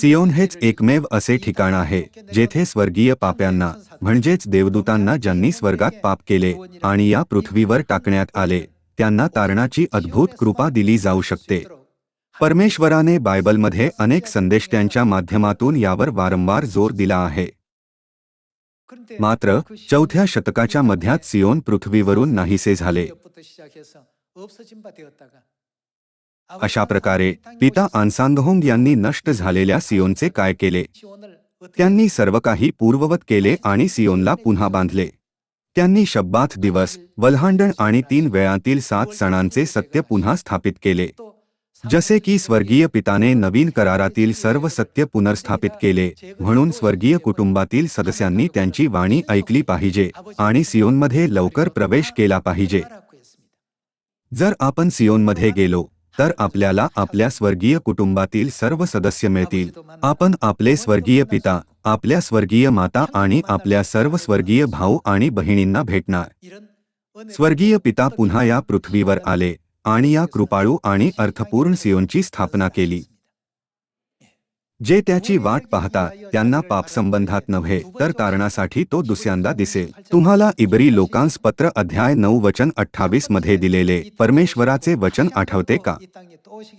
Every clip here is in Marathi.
सियोन हेच एकमेव असे ठिकाण आहे जेथे स्वर्गीय पाप्यांना म्हणजेच देवदूतांना ज्यांनी स्वर्गात पाप केले आणि या पृथ्वीवर टाकण्यात आले त्यांना तारणाची अद्भुत कृपा दिली जाऊ शकते. परमेश्वराने बायबलमध्ये अनेक संदेश त्यांच्या माध्यमातून यावर वारंवार जोर दिला आहे. मात्र चौथ्या शतकाच्या मध्यात सियोन पृथ्वीवरून नाहीसे झाले. अशा प्रकारे पिता आन्सांगहोंग यांनी नष्ट झालेल्या सियोनचे काय केले? त्यांनी सर्व काही पूर्ववत केले आणि सियोनला पुन्हा बांधले. त्यांनी शब्बात दिवस वल्हांडण आणि तीन वेळातील सात सणांचे सत्य पुन्हा स्थापित केले. जसे की स्वर्गीय पिताने नवीन करारातील सर्व सत्य पुनर्स्थापित केले म्हणून स्वर्गीय कुटुंबातील सदस्यांनी त्यांची वाणी ऐकली पाहिजे आणि सियोनमध्ये लवकर प्रवेश केला पाहिजे. जर आपण सियोनमध्ये गेलो तर आपल्याला आपल्या स्वर्गीय कुटुंबातील सर्व सदस्य मिळतील. आपण आपले स्वर्गीय पिता आपल्या स्वर्गीय माता आणि आपल्या सर्व स्वर्गीय भाऊ आणि बहिणींना भेटणार. स्वर्गीय पिता पुन्हा या पृथ्वीवर आले आणि या कृपाळू आणि अर्थपूर्ण सियोनची स्थापना केली. जे त्याची वाट पाहता त्यांना पापसंबंधात नव्हे तर तारणासाठी तो दुसऱ्यांदा दिसेल. तुम्हाला इबरी लोकांस पत्र अध्याय नऊ वचन अठ्ठावीसमध्ये दिलेले परमेश्वराचे वचन आठवते का?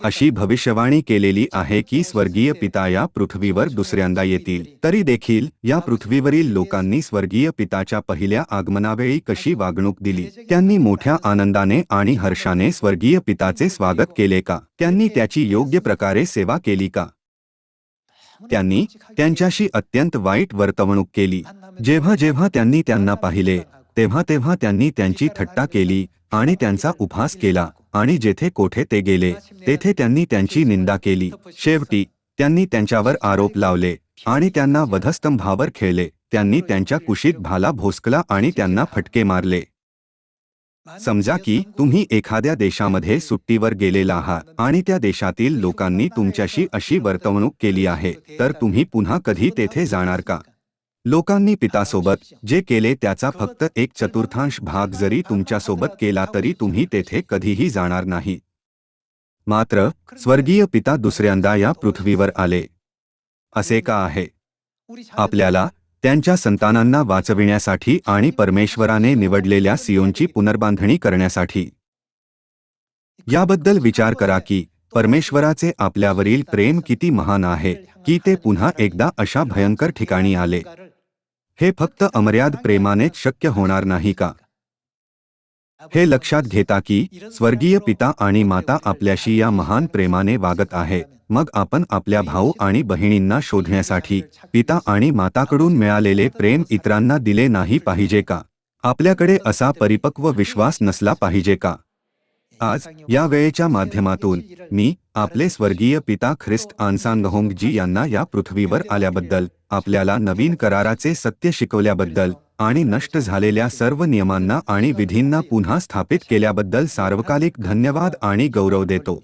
अशी भविष्यवाणी केलेली आहे की स्वर्गीय पिता या पृथ्वीवर दुसऱ्यांदा येतील. तरी देखील या पृथ्वीवरील लोकांनी स्वर्गीय पिताच्या पहिल्या आगमनावेळी कशी वागणूक दिली? त्यांनी मोठ्या आनंदाने आणि हर्षाने स्वर्गीय पिताचे स्वागत केले का? त्यांनी त्याची योग्य प्रकारे सेवा केली का? त्यांनी त्यांच्याशी अत्यंत वाईट वर्तवणूक केली. जेव्हा जेव्हा त्यांनी त्यांना पाहिले तेव्हा तेव्हा त्यांनी त्यांची थट्टा केली आणि त्यांचा उपहास केला आणि जेथे कोठे ते गेले तेथे त्यांनी त्यांची निंदा केली. शेवटी त्यांनी त्यांच्यावर आरोप लावले आणि त्यांना वधस्तंभावर खेळले. त्यांनी त्यांच्या कुशीत भाला भोसकला आणि त्यांना फटके मारले. समजा की तुम्ही एखाद्या देशामध्ये सुट्टीवर गेलेला आहात आणि त्या देशातील लोकांनी तुमच्याशी अशी वर्तवणूक केली आहे तर तुम्ही पुन्हा कधी तेथे जाणार का? लोकांनी पितासोबत जे केले त्याचा फक्त एक चतुर्थांश भाग जरी तुमच्यासोबत केला तरी तुम्ही तेथे कधीही जाणार नाही. मात्र स्वर्गीय पिता दुसऱ्यांदा या पृथ्वीवर आले. असे का आहे? आपल्याला त्यांच्या संतानांना वाचविण्यासाठी आणि परमेश्वराने निवडलेल्या सियोनची पुनर्बांधणी करण्यासाठी. याबद्दल विचार करा की परमेश्वराचे आपल्यावरील प्रेम किती महान आहे की ते पुन्हा एकदा अशा भयंकर ठिकाणी आले. हे फक्त अमर्याद प्रेमानेच शक्य होणार नाही का? हे लक्षात घेता की स्वर्गीय पिता आणि माता आपल्याशी या महान प्रेमाने वागत आहेत मग आपण आपल्या भाऊ आणि बहिणींना शोधण्यासाठी पिता आणि माताकडून मिळालेले प्रेम इतरांना दिले नाही पाहिजे का? आपल्याकडे असा परिपक्व विश्वास नसला पाहिजे का? आज या वेळेच्या माध्यमातून मी आपले स्वर्गीय पिता ख्रिस्त आन्सांगहोंग जी यांना या पृथ्वीवर आल्याबद्दल आपल्याला नवीन कराराचे सत्य शिकवल्याबद्दल आणि नष्ट झालेल्या सर्व नियमांना आणि विधींना पुन्हा स्थापित केल्याबद्दल सार्वकालिक धन्यवाद आणि गौरव देतो.